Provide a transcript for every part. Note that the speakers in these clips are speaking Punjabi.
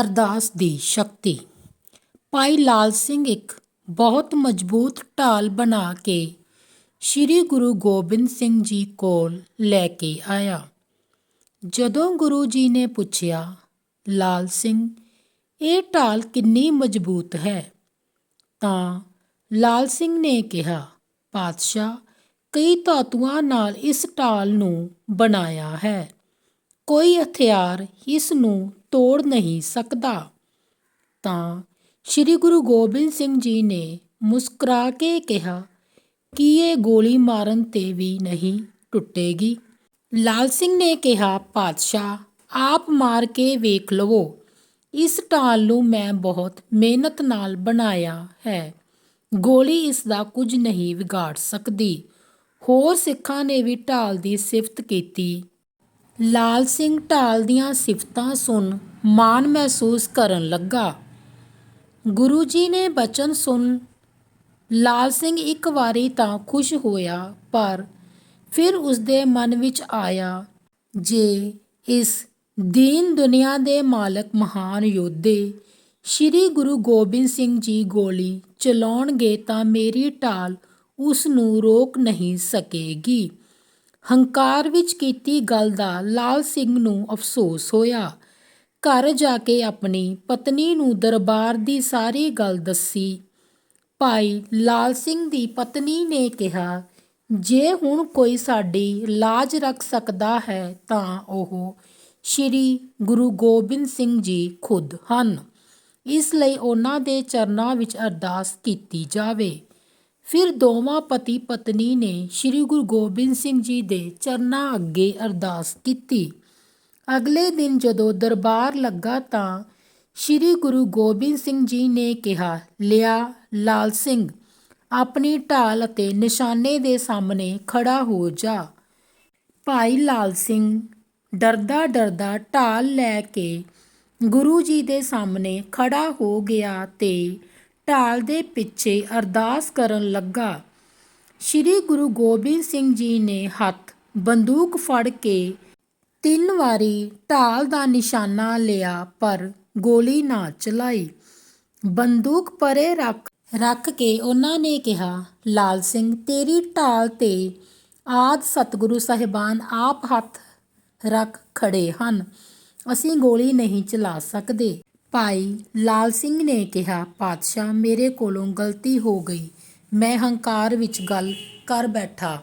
ਅਰਦਾਸ ਦੀ ਸ਼ਕਤੀ। ਭਾਈ ਲਾਲ ਸਿੰਘ ਇੱਕ ਬਹੁਤ ਮਜ਼ਬੂਤ ਢਾਲ ਬਣਾ ਕੇ ਸ੍ਰੀ ਗੁਰੂ ਗੋਬਿੰਦ ਸਿੰਘ ਜੀ ਕੋਲ ਲੈ ਕੇ ਆਇਆ। ਜਦੋਂ ਗੁਰੂ ਜੀ ਨੇ ਪੁੱਛਿਆ, ਲਾਲ ਸਿੰਘ, ਇਹ ਢਾਲ ਕਿੰਨੀ ਮਜ਼ਬੂਤ ਹੈ? ਤਾਂ ਲਾਲ ਸਿੰਘ ਨੇ ਕਿਹਾ, ਪਾਤਸ਼ਾਹ, ਕਈ ਧਾਤੂਆਂ ਨਾਲ ਇਸ ਢਾਲ ਨੂੰ ਬਣਾਇਆ ਹੈ। ਕੋਈ ਹਥਿਆਰ ਇਸ ਨੂੰ ਤੋੜ ਨਹੀਂ ਸਕਦਾ। ਤਾਂ ਸ੍ਰੀ ਗੁਰੂ ਗੋਬਿੰਦ ਸਿੰਘ ਜੀ ਨੇ ਮੁਸਕਰਾ ਕੇ ਕਿਹਾ, ਕਿ ਇਹ ਗੋਲੀ ਮਾਰਨ ਤੇ ਵੀ ਨਹੀਂ ਟੁੱਟੇਗੀ? ਲਾਲ ਸਿੰਘ ਨੇ ਕਿਹਾ, ਪਾਤਸ਼ਾਹ, ਆਪ ਮਾਰ ਕੇ ਵੇਖ ਲਵੋ। ਇਸ ਢਾਲ ਨੂੰ ਮੈਂ ਬਹੁਤ ਮਿਹਨਤ ਨਾਲ ਬਣਾਇਆ ਹੈ। ਗੋਲੀ ਇਸ ਦਾ ਕੁਝ ਨਹੀਂ ਵਿਗਾੜ ਸਕਦੀ। ਹੋਰ ਸਿੱਖਾਂ ਨੇ ਵੀ ਢਾਲ ਦੀ ਸਿਫਤ ਕੀਤੀ। ਲਾਲ ਸਿੰਘ ਢਾਲ ਦੀਆਂ ਸਿਫਤਾਂ ਸੁਣ ਮਾਣ ਮਹਿਸੂਸ ਕਰਨ ਲੱਗਾ। ਗੁਰੂ ਜੀ ਨੇ ਬਚਨ ਸੁਣ ਲਾਲ ਸਿੰਘ ਇੱਕ ਵਾਰੀ ਤਾਂ ਖੁਸ਼ ਹੋਇਆ, ਪਰ ਫਿਰ ਉਸਦੇ ਮਨ ਵਿੱਚ ਆਇਆ, ਜੇ ਇਸ ਦੀਨ ਦੁਨੀਆ ਦੇ ਮਾਲਕ ਮਹਾਨ ਯੋਧੇ ਸ੍ਰੀ ਗੁਰੂ ਗੋਬਿੰਦ ਸਿੰਘ ਜੀ ਗੋਲੀ ਚਲਾਉਣਗੇ ਤਾਂ ਮੇਰੀ ਢਾਲ ਉਸ ਨੂੰ ਰੋਕ ਨਹੀਂ ਸਕੇਗੀ। ਹੰਕਾਰ ਵਿੱਚ ਕੀਤੀ ਗੱਲ ਦਾ ਲਾਲ ਸਿੰਘ ਨੂੰ ਅਫਸੋਸ ਹੋਇਆ। ਘਰ ਜਾ ਕੇ ਆਪਣੀ ਪਤਨੀ ਨੂੰ ਦਰਬਾਰ ਦੀ ਸਾਰੀ ਗੱਲ ਦੱਸੀ। ਭਾਈ ਲਾਲ ਸਿੰਘ ਦੀ ਪਤਨੀ ਨੇ ਕਿਹਾ, ਜੇ ਹੁਣ ਕੋਈ ਸਾਡੀ ਲਾਜ ਰੱਖ ਸਕਦਾ ਹੈ ਤਾਂ ਉਹ ਸ੍ਰੀ ਗੁਰੂ ਗੋਬਿੰਦ ਸਿੰਘ ਜੀ ਖੁਦ ਹਨ। ਇਸ ਲਈ ਉਹਨਾਂ ਦੇ ਚਰਨਾਂ ਵਿੱਚ ਅਰਦਾਸ ਕੀਤੀ ਜਾਵੇ। ਫਿਰ ਦੋਵਾਂ ਪਤੀ ਪਤਨੀ ਨੇ ਸ੍ਰੀ ਗੁਰੂ ਗੋਬਿੰਦ ਸਿੰਘ ਜੀ ਦੇ ਚਰਨਾਂ ਅੱਗੇ ਅਰਦਾਸ ਕੀਤੀ। ਅਗਲੇ ਦਿਨ ਜਦੋਂ ਦਰਬਾਰ ਲੱਗਾ ਤਾਂ ਸ੍ਰੀ ਗੁਰੂ ਗੋਬਿੰਦ ਸਿੰਘ ਜੀ ਨੇ ਕਿਹਾ, ਲਿਆ ਲਾਲ ਸਿੰਘ, ਆਪਣੀ ਢਾਲ ਅਤੇ ਨਿਸ਼ਾਨੇ ਦੇ ਸਾਹਮਣੇ ਖੜਾ ਹੋ ਜਾ। ਭਾਈ ਲਾਲ ਸਿੰਘ ਡਰਦਾ ਡਰਦਾ ਢਾਲ ਲੈ ਕੇ ਗੁਰੂ ਜੀ ਦੇ ਸਾਹਮਣੇ ਖੜਾ ਹੋ ਗਿਆ ਤੇ ਢਾਲ ਦੇ ਪਿੱਛੇ ਅਰਦਾਸ ਕਰਨ ਲੱਗਾ। ਸ੍ਰੀ ਗੁਰੂ ਗੋਬਿੰਦ ਸਿੰਘ ਜੀ ਨੇ ਹੱਥ ਬੰਦੂਕ ਫੜ ਕੇ ਤਿੰਨ ਵਾਰੀ ਢਾਲ ਦਾ ਨਿਸ਼ਾਨਾ ਲਿਆ, ਪਰ ਗੋਲੀ ਨਾ ਚਲਾਈ। ਬੰਦੂਕ ਪਰੇ ਰੱਖ ਰੱਖ ਕੇ ਉਹਨਾਂ ਨੇ ਕਿਹਾ, ਲਾਲ ਸਿੰਘ, ਤੇਰੀ ਢਾਲ ਤੇ ਆਦ ਸਤਿਗੁਰੂ ਸਾਹਿਬਾਨ ਆਪ ਹੱਥ ਰੱਖ ਖੜੇ ਹਨ। ਅਸੀਂ ਗੋਲੀ ਨਹੀਂ ਚਲਾ ਸਕਦੇ। ਭਾਈ ਲਾਲ ਸਿੰਘ ਨੇ ਕਿਹਾ, ਪਾਤਸ਼ਾਹ, ਮੇਰੇ ਕੋਲੋਂ ਗਲਤੀ ਹੋ ਗਈ। ਮੈਂ ਹੰਕਾਰ ਵਿੱਚ ਗੱਲ ਕਰ ਬੈਠਾ।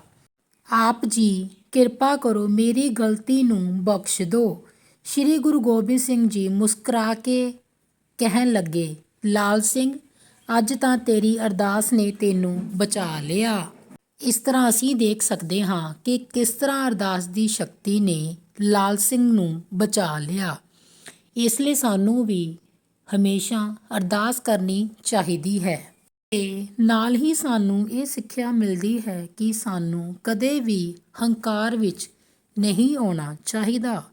ਆਪ ਜੀ, ਕਿਰਪਾ ਕਰੋ ਮੇਰੀ ਗਲਤੀ ਨੂੰ ਬਖਸ਼ ਦਿਓ ਸ੍ਰੀ ਗੁਰੂ ਗੋਬਿੰਦ ਸਿੰਘ ਜੀ ਮੁਸਕਰਾ ਕੇ ਕਹਿਣ ਲੱਗੇ, ਲਾਲ ਸਿੰਘ, ਅੱਜ ਤਾਂ ਤੇਰੀ ਅਰਦਾਸ ਨੇ ਤੈਨੂੰ ਬਚਾ ਲਿਆ। ਇਸ ਤਰ੍ਹਾਂ ਅਸੀਂ ਦੇਖ ਸਕਦੇ ਹਾਂ ਕਿ ਕਿਸ ਤਰ੍ਹਾਂ ਅਰਦਾਸ ਦੀ ਸ਼ਕਤੀ ਨੇ ਲਾਲ ਸਿੰਘ ਨੂੰ ਬਚਾ ਲਿਆ। ਇਸ ਲਈ ਸਾਨੂੰ ਵੀ ਹਮੇਸ਼ਾ ਅਰਦਾਸ ਕਰਨੀ ਚਾਹੀਦੀ ਹੈ। ਤੇ ਨਾਲ ਹੀ ਸਾਨੂੰ ਇਹ ਸਿੱਖਿਆ ਮਿਲਦੀ ਹੈ ਕਿ ਸਾਨੂੰ ਕਦੇ ਵੀ ਹੰਕਾਰ ਵਿੱਚ ਨਹੀਂ ਆਉਣਾ ਚਾਹੀਦਾ।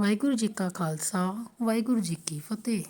ਵਾਹਿਗੁਰੂ ਜੀ ਕਾ ਖਾਲਸਾ, ਵਾਹਿਗੁਰੂ ਜੀ ਕੀ ਫਤਿਹ।